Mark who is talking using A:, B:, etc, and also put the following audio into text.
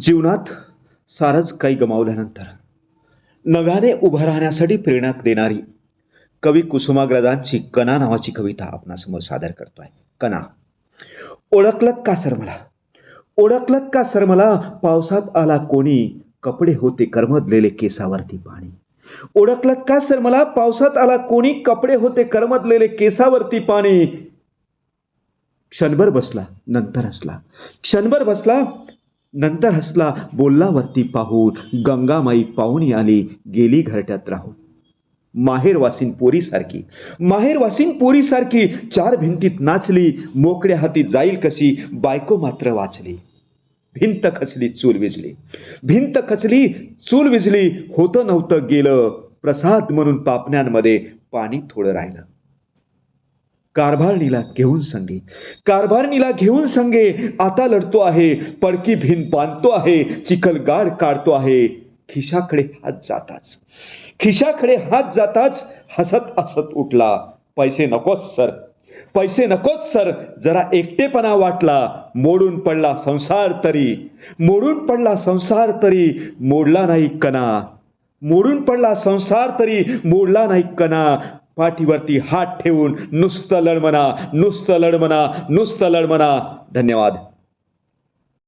A: जीवनात सारंच काही गमावल्यानंतर नव्याने उभं राहण्यासाठी प्रेरणा देणारी कवी कुसुमाग्रजांची कणा नावाची कविता आपणासमोर सादर करतोय. कणा ओळखलत का सर मला ओळखलत का सर मला पावसात आला कोणी? कपडे होते करमदलेले केसावरती पाणी. ओळखलत का सर मला पावसात आला कोणी? कपडे होते करमदलेले केसावरती पाणी. क्षणभर बसला नंतर हसला. क्षणभर बसला नंतर हसला बोलला वरती पाहून गंगामाई पाहुणी आली गेली घरट्यात राहून माहेरवासीन पोरीसारखी. माहेरवासीन पोरीसारखी चार भिंतीत नाचली मोकड्या हाती जाईल कशी बायको मात्र वाचली. भिंत खचली चूल विजली. भिंत खचली चूल विजली होतं नव्हतं गेलं. प्रसाद म्हणून पापण्यांमध्ये पाणी थोडं राहिलं. कारभारणीला घेऊन संगे. कारभारणीला घेऊन संगे आता लढतो आहे पडकी भिन बांधतो आहे चिखल गाड काढतो आहे. खिशाकडे हात जाताच. खिशाकडे हात जाताच हसत हसत उठला. पैसे नकोच सर. पैसे नकोच सर. जरा एकटेपणा वाटला. मोडून पडला संसार तरी. मोडून पडला संसार तरी. मोडला नाही कणा. मोडून पडला संसार तरी. मोडला नाही कणा. पाठीवरती हात ठेवून नुसतं लढमना नुसतं लढमना नुसतं लढमना. धन्यवाद.